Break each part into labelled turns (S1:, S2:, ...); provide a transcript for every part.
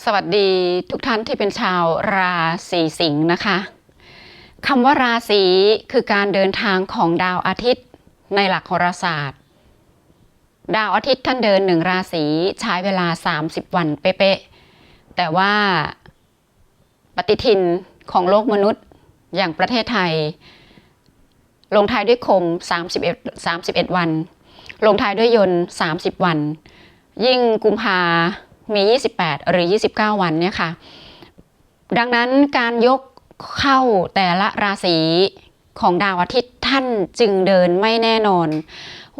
S1: สวัสดีทุกท่านที่เป็นชาวราศีสิงห์นะคะคำว่าราศีคือการเดินทางของดาวอาทิตย์ในหลักโหราศาสตร์ ดาวอาทิตย์ท่านเดินหนึ่งราศีใช้เวลา 30 วันเป๊ะๆแต่ว่าปฏิทินของโลกมนุษย์อย่างประเทศไทย ลงท้ายด้วยคม 31 31 วัน ลงท้ายด้วยยนต์ 30 วัน ยิ่งกุมภา มี 28 หรือ 29 วันเนี่ยค่ะ ดังนั้นการยกเข้าแต่ละราศีของดาวอาทิตย์ท่านจึงเดินไม่แน่นอน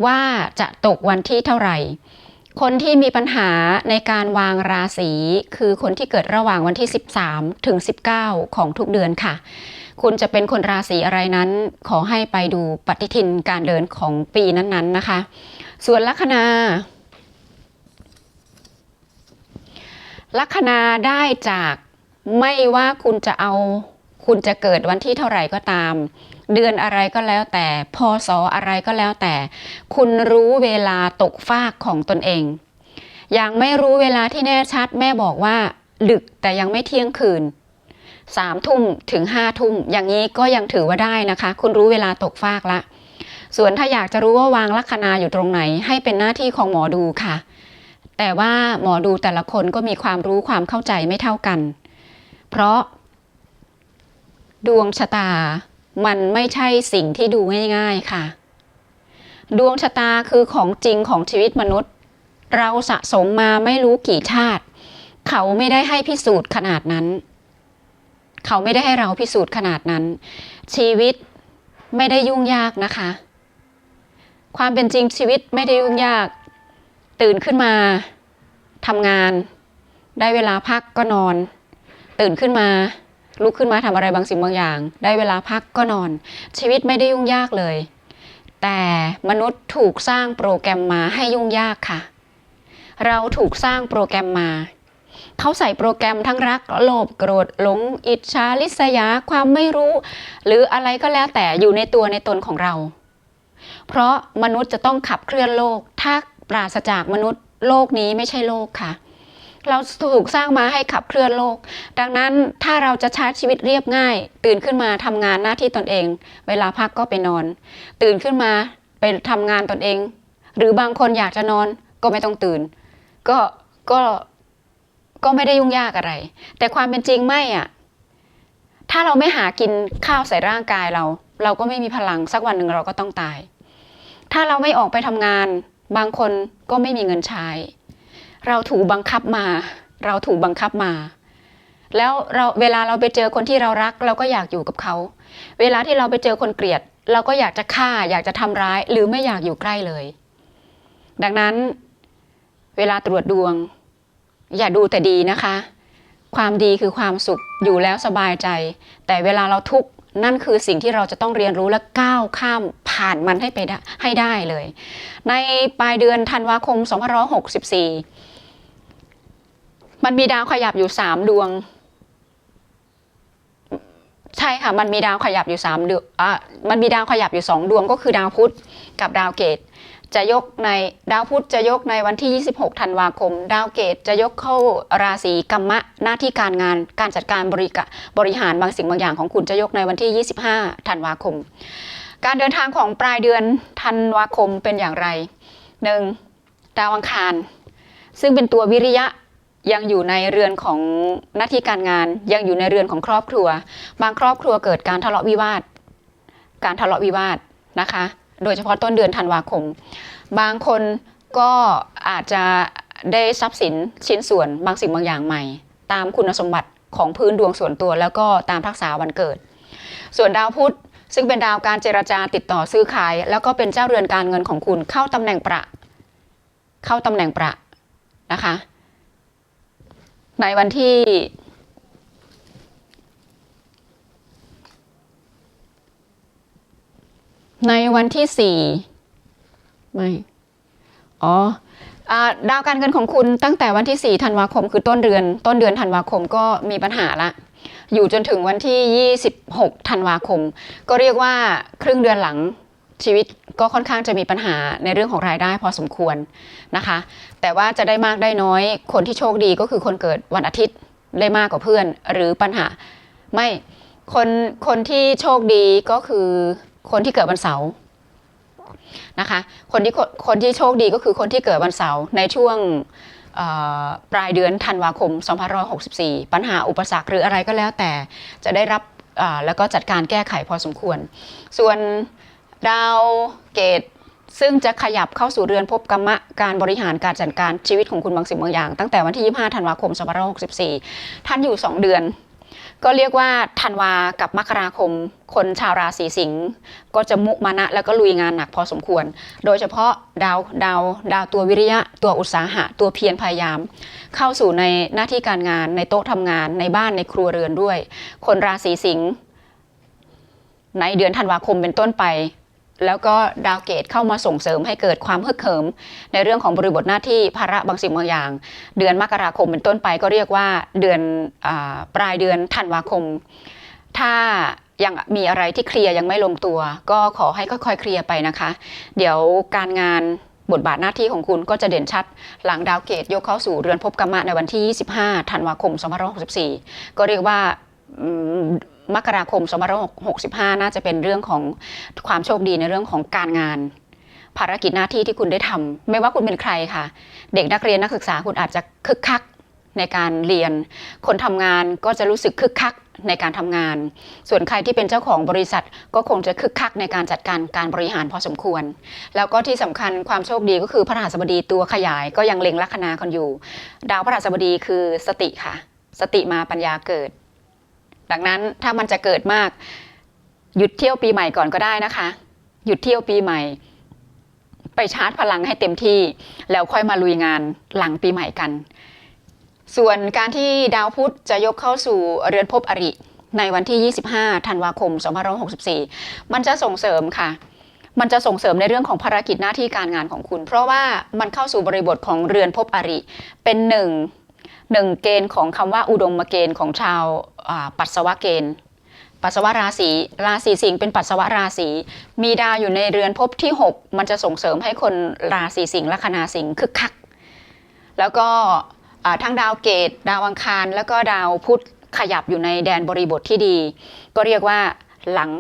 S1: ว่าจะตกวันที่เท่าไหร่ คนที่มีปัญหาในการวางราศีคือคนที่เกิดระหว่างวันที่ 13 ถึง 19 ของทุกเดือนค่ะ คุณจะเป็นคนราศีอะไรนั้น ขอให้ไปดูปฏิทินการเดินของปีนั้นๆนะคะ ส่วนลัคนา ลัคนาได้จากไม่ว่าคุณจะเอาคุณจะเกิดวันที่เท่าไหร่ก็ตาม เดือนอะไรก็แล้วแต่พศอะไรก็แล้วแต่ คุณรู้เวลาตกฟากของตนเอง อยังไม่รู้เวลาที่แน่ชัดแม่บอกว่า ดึกแต่ยังไม่เที่ยงคืนสามทุ่มถึงห้าทุ่ม อย่างนี้ก็ยังถือว่าได้นะคะ คุณรู้เวลาตกฟากละ ส่วนถ้าอยากจะรู้ว่าวางลัคนาอยู่ตรงไหน ให้เป็นหน้าที่ของหมอดูค่ะ แต่ว่าหมอดูแต่ละคนก็มีความรู้ความเข้าใจไม่เท่ากัน เพราะ ดวงชะตามันไม่ใช่สิ่งที่ดูง่ายๆค่ะ ดวงชะตาคือของจริงของชีวิตมนุษย์ เราสะสมมาไม่รู้กี่ชาติ เขาไม่ได้ให้พิสูจน์ขนาดนั้น เขาไม่ได้ให้เราพิสูจน์ขนาดนั้น ชีวิตไม่ได้ยุ่งยากนะคะ ความเป็นจริงชีวิตไม่ได้ยุ่งยาก ตื่นขึ้นมาทำงาน ได้เวลาพักก็นอน ตื่นขึ้นมา ลุกขึ้นมาทำอะไรบางสิ่งบางอย่าง ได้เวลาพักก็นอน ชีวิตไม่ได้ยุ่งยากเลย แต่มนุษย์ถูกสร้างโปรแกรมมาให้ยุ่งยากค่ะ เราถูกสร้างโปรแกรมมาเขาใส่โปรแกรมทั้งรักโลภโกรธหลง อิจฉาริษยาความไม่รู้ หรืออะไรก็แล้วแต่อยู่ในตัวในตนของเรา เพราะมนุษย์จะต้องขับเคลื่อนโลก ถ้า ปราศจากมนุษย์โลกนี้ไม่ใช่โลกค่ะ เราถูกสร้างมาให้ขับเคลื่อนโลก ดังนั้นถ้าเราจะใช้ชีวิตเรียบง่าย ตื่นขึ้นมาทำงานหน้าที่ตนเอง เวลาพักก็ไปนอน ตื่นขึ้นมาไปทำงานตนเอง หรือบางคนอยากจะนอนก็ไม่ต้องตื่น ก็ก็ก็ไม่ได้ยุ่งยากอะไร แต่ความเป็นจริงไม่อะถ้าเราไม่หากินข้าวใส่ร่างกายเรา เราก็ไม่มีพลังสักวันหนึ่งเราก็ต้องตาย ถ้าเราไม่ออกไปทำงาน บางคนก็ไม่มีเงินใช้ เราถูกบังคับมา เราถูกบังคับมา แล้วเราเวลาเราไปเจอคนที่เรารัก เราก็อยากอยู่กับเขา เวลาที่เราไปเจอคนเกลียด เราก็อยากจะฆ่า อยากจะทำร้าย หรือไม่อยากอยู่ใกล้เลย ดังนั้น เวลาตรวจดวง อย่าดูแต่ดีนะคะ ความดีคือความสุขอยู่แล้วสบายใจ แต่เวลาเราทุกข์นั่นคือสิ่งที่เราจะต้องเรียนรู้และก้าวข้าม ผ่านมันให้ไปได้ให้ได้เลย ในปลายเดือนธันวาคม 2564 มันมีดาวขยับอยู่ 3 ดวง ใช่ค่ะ มันมีดาวขยับอยู่3ดวงอะมันมีดาวขยับอยู่ 2 ดวงก็คือดาวพุธกับดาวเกตจะยกในดาวพุธจะยกในวันที่ 26 ธันวาคม ดาวเกตจะยกเข้าราศีกัมมะหน้าที่การงานการจัดการบริกะบริหารบางสิ่งบางอย่างของคุณจะยกในวันที่ 25 ธันวาคม การเดินทางของปลายเดือนธันวาคมเป็นอย่างไรหนึ่งดาวอังคาร ซึ่งเป็นตัววิริยะยังอยู่ในเรือนของหน้าที่การงาน ยังอยู่ในเรือนของครอบครัว บางครอบครัวเกิดการทะเลาะวิวาท การทะเลาะวิวาทนะคะ โดยเฉพาะต้นเดือนธันวาคม บางคนก็อาจจะได้ทรัพย์สินชิ้นส่วนบางสิ่งบางอย่างใหม่ ตามคุณสมบัติของพื้นดวงส่วนตัว แล้วก็ตามทักษะวันเกิด ส่วนดาวพุธ ซึ่งเป็นดาวการเจรจาติดต่อซื้อขาย แล้วก็เป็นเจ้าเรือนการเงินของคุณเข้าตำแหน่งประ เข้าตำแหน่งประนะคะ ในวันที่ในวันที่สี่ไม่ อ๋อ ดาวการเงินของคุณตั้งแต่วันที่ 4 ธันวาคม คือต้นเดือน ต้นเดือนธันวาคมก็มีปัญหาละ อยู่จนถึงวันที่ 26 ธันวาคม ก็เรียกว่าครึ่งเดือนหลังชีวิตก็ค่อนข้างจะมีปัญหาในเรื่องของรายได้พอสมควรนะคะ แต่ว่าจะได้มากได้น้อย คนที่โชคดีก็คือคนเกิดวันอาทิตย์ได้มากกว่าเพื่อน หรือปัญหาไม่คนคนที่โชคดีก็คือคนที่เกิดวันเสาร์ นะคะ คนที่คนที่โชคดีก็คือคนที่เกิดวันเสาร์ในช่วงปลายเดือนธันวาคม 2564 ปัญหาอุปสรรคหรืออะไรก็แล้วแต่จะได้รับแล้วก็จัดการแก้ไขพอสมควร ส่วนดาวเกตซึ่งจะขยับเข้าสู่เรือนภพกรรมะการบริหารการจัดการชีวิตของคุณบางสิ่งบางอย่าง ตั้งแต่วันที่ 25 ธันวาคม 2564 ท่านอยู่ 2 เดือน ก็เรียกว่าธันวากับมกราคม คนชาวราศีสิงห์ก็จะมุมานะแล้วก็ลุยงานหนักพอสมควร โดยเฉพาะดาวดาวดาวตัววิริยะ ตัวอุตสาหะ ตัวเพียรพยายาม เข้าสู่ในหน้าที่การงานในโต๊ะทำงานในบ้านในครัวเรือนด้วย คนราศีสิงห์ในเดือนธันวาคมเป็นต้นไป แล้วก็ดาวเกตเข้ามาส่งเสริมให้เกิดความฮึกเหิม ในเรื่องของบริบทหน้าที่ภาระบางสิ่งบางอย่าง เดือนมกราคมเป็นต้นไปก็เรียกว่าเดือนอปลายเดือนธันวาคม ถ้ายังมีอะไรที่เคลียร์ยังไม่ลงตัว ก็ขอให้ค่อยๆเคลียร์ไปนะคะ เดี๋ยวการงานบทบาทหน้าที่ของคุณก็จะเด่นชัด หลังดาวเกตยกเข้าสู่เรือนภพกรรมะในวันที่ 25 ธันวาคม 2564 ก็เรียกว่า มกราคม2565 น่าจะเป็นเรื่องของความโชคดีในเรื่องของการงาน ภารกิจหน้าที่ที่คุณได้ทำไม่ว่าคุณเป็นใครค่ะ เด็กนักเรียนนักศึกษาคุณอาจจะคึกคักในการเรียน คนทำงานก็จะรู้สึกคึกคักในการทำงาน ส่วนใครที่เป็นเจ้าของบริษัทก็คงจะคึกคักในการจัดการการบริหารพอสมควร แล้วก็ที่สำคัญความโชคดีก็คือพระรหัสบดีตัวขยายก็ยังเล็งลัคนาคนอยู่ ดาวพระรหัสบดีคือสติค่ะ สติมาปัญญาเกิด ดังนั้นถ้ามันจะเกิดมาก หยุดเที่ยวปีใหม่ก่อนก็ได้นะคะ หยุดเที่ยวปีใหม่ ไปชาร์จพลังให้เต็มที่ แล้วค่อยมาลุยงานหลังปีใหม่กัน ส่วนการที่ดาวพุธจะยกเข้าสู่เรือนภพอริ ในวันที่ 25 ธันวาคม 2564 มันจะส่งเสริมค่ะมันจะส่งเสริมในเรื่องของภารกิจหน้าที่การงานของคุณ เพราะว่ามันเข้าสู่บริบทของเรือนภพอริ เป็นหนึ่ง หนึ่งเกณฑ์ของคำว่าอุดมเกณฑ์ของชาวปัสสาวะเกณฑ์ปัสสาวะราศีราศีสิงห์เป็นปัสสาวะราศีมีดาวอยู่ในเรือนภพที่ 6 มันจะส่งเสริมให้คนราศีสิงห์ลัคนาสิงห์คึกคัก แล้วก็ทั้งดาวเกต ดาวอังคาร แล้วก็ดาวพุธขยับอยู่ในแดนบริบทที่ดี ก็เรียกว่าหลัง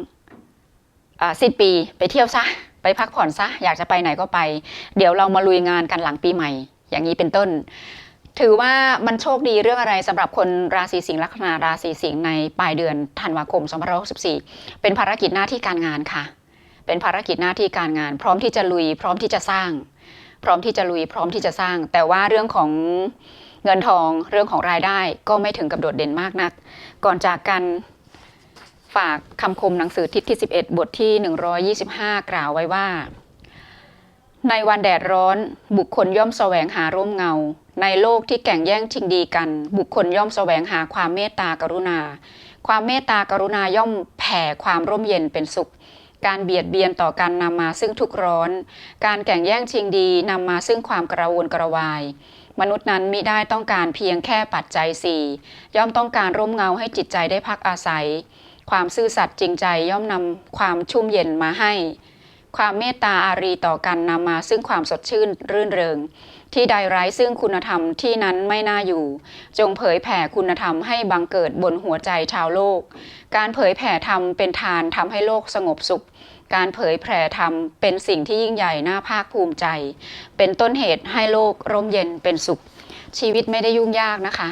S1: สิ้นปีไปเที่ยวซะ ไปพักผ่อนซะ อยากจะไปไหนก็ไป เดี๋ยวเรามาลุยงานกันหลังปีใหม่ อย่างนี้เป็นต้น ถือว่ามันโชคดีเรื่องอะไรสำหรับคนราศีสิงห์ลัคนาราศีสิงห์ในปลายเดือนธันวาคม2564 เป็นภารกิจหน้าที่การงานค่ะ เป็นภารกิจหน้าที่การงาน พร้อมที่จะลุย พร้อมที่จะสร้าง พร้อมที่จะลุย พร้อมที่จะสร้าง แต่ว่าเรื่องของเงินทองเรื่องของรายได้ก็ไม่ถึงกับโดดเด่นมากนัก ก่อนจากกันฝากคำคมหนังสือทิศที่ 11 บทที่ 125 กล่าวไว้ว่า ในวันแดดร้อน บุคคลย่อมแสวงหาร่มเงา ในโลกที่แข่งแย่งชิงดีกัน บุคคลย่อมแสวงหาความเมตตากรุณา ความเมตตากรุณาย่อมแผ่ความร่มเย็นเป็นสุข การเบียดเบียนต่อกันนำมาซึ่งทุกข์ร้อน การแข่งแย่งชิงดีนำมาซึ่งความกระวนกระวาย มนุษย์นั้นมิได้ต้องการเพียงแค่ปัจจัยสี่ย่อมต้องการร่มเงาให้จิตใจได้พักอาศัย ความซื่อสัตย์จริงใจย่อมนำความชุ่มเย็นมาให้ ความเมตตาอารีต่อกันนำมาซึ่งความสดชื่นรื่นเริง ที่ใดไร้ซึ่งคุณธรรมที่นั้นไม่น่าอยู่ จงเผยแผ่คุณธรรมให้บังเกิดบนหัวใจชาวโลก การเผยแผ่ธรรมเป็นทานทำให้โลกสงบสุข การเผยแผ่ธรรมเป็นสิ่งที่ยิ่งใหญ่น่าภาคภูมิใจ เป็นต้นเหตุให้โลกร่มเย็นเป็นสุข ชีวิตไม่ได้ยุ่งยากนะคะ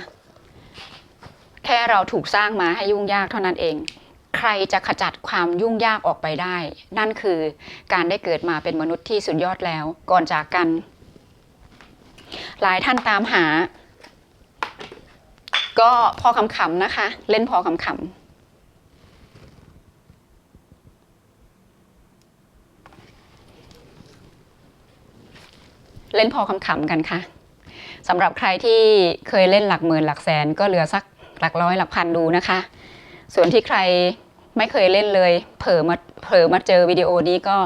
S1: แค่เราถูกสร้างมาให้ยุ่งยากเท่านั้นเอง ใครจะขจัดความยุ่งยากออกไปได้ นั่นคือการได้เกิดมาเป็นมนุษย์ที่สุดยอดแล้ว ก่อนจากกัน หลายท่านตามหา ก็พอคำๆนะคะ เล่นพอคำๆเล่นพอคำๆกันค่ะสำหรับใครที่เคยเล่นหลักหมื่นหลักแสนก็เหลือสักหลักร้อยหลักพันดูนะคะ ส่วนที่ใครไม่เคยเล่นเลย เผลอมาเผลอมาเจอวิดีโอนี้ก็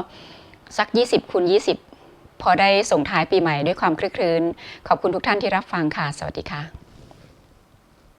S1: สัก 20คูณ20 พอได้ส่งท้ายปีใหม่ด้วยความคลึกครื้น ขอบคุณทุกท่านที่รับฟังค่ะ สวัสดีค่ะ